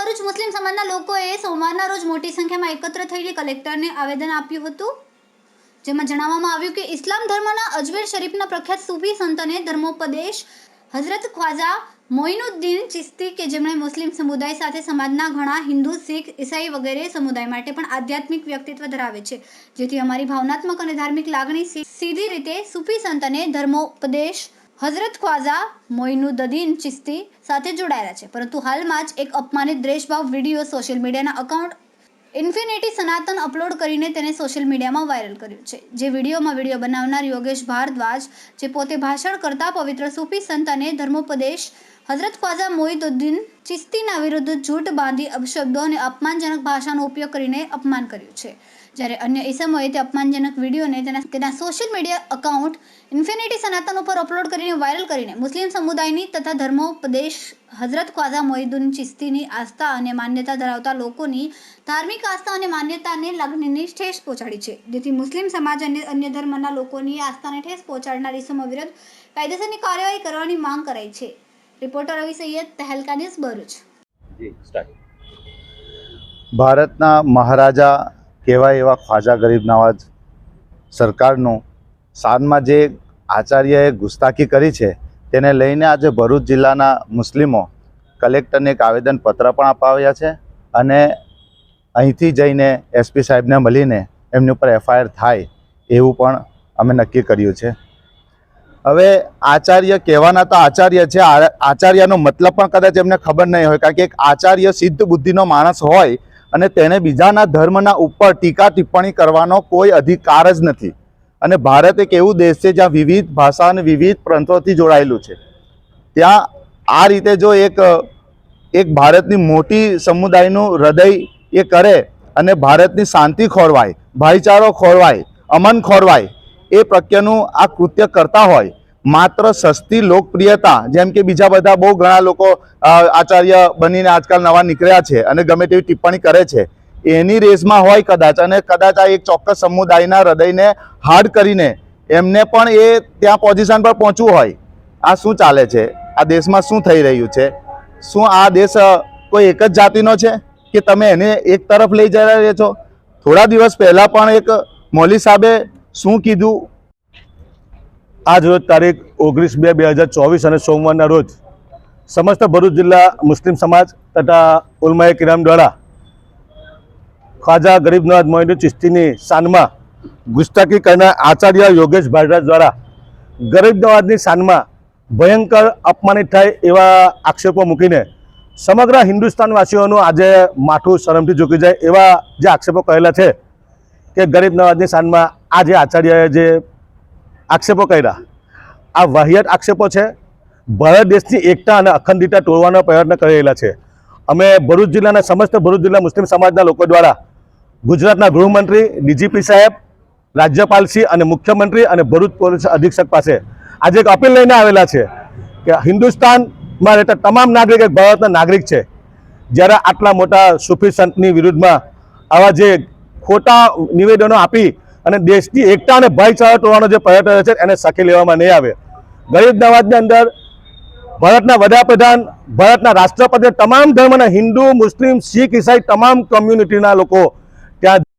મુસ્લિમ સમાજના લોકોએ સોમવારના રોજ મોટી સંખ્યામાં એકત્ર થઈને કલેક્ટરને આવેદન આપ્યું હતું. જેમાં જણાવવામાં આવ્યું કે ઇસ્લામ ધર્મના અજમેર શરીફના પ્રખ્યાત સૂફી સંતને ધર્મોપદેશ હઝરત ખ્વાજા મોઇનુદ્દીન ચિસ્તી કે જેમણે મુસ્લિમ સમુદાય સાથે સમાજના ઘણા હિન્દુ, શીખ, ઈસાઈ વગેરે સમુદાય માટે પણ આધ્યાત્મિક વ્યક્તિત્વ ધરાવે છે. જેથી અમારી ભાવનાત્મક અને ધાર્મિક લાગણી સીધી રીતે સૂફી સંતને ધર્મોપદેશ હઝરત ખ્વાજા મોઇનુદ્દીન ચિસ્તી સાથે જોડાયેલા છે. પરંતુ હાલમાં જ એક અપમાનિત દ્વેષભાવ વીડિયો સોશિયલ મીડિયાના અકાઉન્ટ ઇન્ફિનિટી સનાતન અપલોડ કરીને તેને સોશિયલ મીડિયામાં વાયરલ કર્યું છે. જે વિડીયોમાં વીડિયો બનાવનાર યોગેશ ભારદ્વાજ, જે પોતે ભાષણ કરતા પવિત્ર સૂફી સંત અને ધર્મોપદેશ હઝરત ખ્વાજા મોઇદુદ્દીન ચિસ્તીના વિરુદ્ધ જૂઠ બાંધી અપશબ્દો અને અપમાનજનક ભાષાનો ઉપયોગ કરીને અપમાન કર્યું છે. જ્યારે અન્ય ઇસમોએ તે અપમાનજનક વિડીયોને તેના તેના સોશિયલ મીડિયા અકાઉન્ટ ઇન્ફિનિટી સનાતન ઉપર અપલોડ કરીને વાયરલ કરીને મુસ્લિમ સમુદાયની તથા ધર્મોપદેશ હઝરત ખ્વાજા મોહિદ્દીન ચિસ્તીની આસ્થા અને માન્યતા ધરાવતા લોકોની ધાર્મિક આસ્થા અને માન્યતાને લગ્નની ઠેસ પહોંચાડી છે. જેથી મુસ્લિમ સમાજ અને અન્ય ધર્મના લોકોની આસ્થાને ઠેસ પહોંચાડનાર ઇસમો વિરુદ્ધ કાયદેસરની કાર્યવાહી કરવાની માંગ કરાઈ છે. Reporter Ravi Saiyed, Tehelka news Bharuch. ભારતના મહારાજા કહેવાય એવા ખ્વાજા ગરીબ નવાજ સરકારનું. સાનમાં જે આચાર્યએ ગુસ્તાખી કરી છે, તેને લઈને આજે ભરૂચ જિલ્લાના મુસ્લિમો કલેક્ટરને એક આવેદનપત્ર પણ અપાવ્યા છે અને અહીંથી જઈને એસપી સાહેબને મળીને એમની ઉપર એફઆઈઆર થાય એવું પણ અમે નક્કી કર્યું છે. હવે આચાર્ય કહેવાના તો આચાર્ય છે આચાર્યનો મતલબ પણ કદાચ એમને ખબર નહીં હોય કારણ કે એક આચાર્ય સિદ્ધ બુદ્ધિનો માણસ હોય અને તેને બીજાના ધર્મના ઉપર ટીકા ટિપ્પણી કરવાનો કોઈ અધિકાર જ નથી. અને ભારત એક એવું દેશ છે જ્યાં વિવિધ ભાષા અને વિવિધ પ્રાંતોથી જોડાયેલું છે. ત્યાં આ રીતે જો એક એક ભારતની મોટી સમુદાયનું હૃદય એ કરે અને ભારતની શાંતિ ખોરવાય, ભાઈચારો ખોરવાય, અમન ખોરવાય, એ પ્રત્યેનું આ કૃત્ય કરતા હોય માત્ર સસ્તી લોકપ્રિયતા, જેમ કે બીજા બધા બહુ ઘણા લોકો આચાર્ય બનીને આજકાલ નવા નીકળ્યા છે અને ગમે તેવી ટિપ્પણી કરે છે. એની રેસમાં હોય કદાચ અને કદાચ આ એક ચોક્કસ સમુદાયના હૃદયને હાર્ડ કરીને એમને પણ એ ત્યાં પોઝિશન પર પહોંચવું હોય. આ શું ચાલે છે? આ દેશમાં શું થઈ રહ્યું છે? શું આ દેશ કોઈ એક જ જાતિનો છે? કે તમે એને એક તરફ લઈ જઈ રહ્યા છો? થોડા દિવસ પહેલાં પણ એક મૌલી સાહેબે શું કીધું? આજ રોજ તારીખ ઓગણીસ બે બે હજાર ચોવીસ અને સોમવારના રોજ સમસ્ત ભરૂચ જિલ્લા મુસ્લિમ સમાજ તથા ઉલમાએ કિરામ દ્વારા ખ્વાજા ગરીબ નવાજ ચિસ્તીની શાનમાં ગુસ્તાકી કરનાર આચાર્ય યોગેશ ભારદ્વાજ દ્વારા ગરીબ નવાજની શાનમાં ભયંકર અપમાનિત થાય એવા આક્ષેપો મૂકીને સમગ્ર હિન્દુસ્તાનવાસીઓનું આજે માથું શરમથી ઝૂકી જાય એવા જે આક્ષેપો કહેલા છે કે ગરીબ નવાજની શાનમાં આ જે આચાર્યએ જે આક્ષેપો કર્યા. આ વાહિયાત આક્ષેપો છે. ભારત દેશની એકતા અને અખંડિતતા તોડવાનો પ્રયત્ન કરેલા છે. અમે ભરૂચ જિલ્લાના સમસ્ત ભરૂચ જિલ્લા મુસ્લિમ સમાજના લોકો દ્વારા ગુજરાતના ગૃહમંત્રી ડીજીપી સાહેબ રાજ્યપાલશ્રી અને મુખ્યમંત્રી અને ભરૂચ પોલીસ અધિક્ષક પાસે આજે એક અપીલ લઈને આવેલા છે કે હિન્દુસ્તાનમાં રહેતા તમામ નાગરિક એક ભારતના નાગરિક છે. જ્યારે આટલા મોટા સુફી સંતની વિરુદ્ધમાં આવા જે ખોટા નિવેદનો આપી અને દેશની એકતા અને ભાઈચારા તોડવાનો જે પ્રયત્ન છે એને સખી લેવામાં નહીં આવે. ગરીબ નવાજની અંદર ભારતના વડાપ્રધાન, ભારતના રાષ્ટ્રપતિ તમામ ધર્મના હિન્દુ, મુસ્લિમ, શીખ, ઈસાઈ, તમામ કમ્યુનિટીના લોકો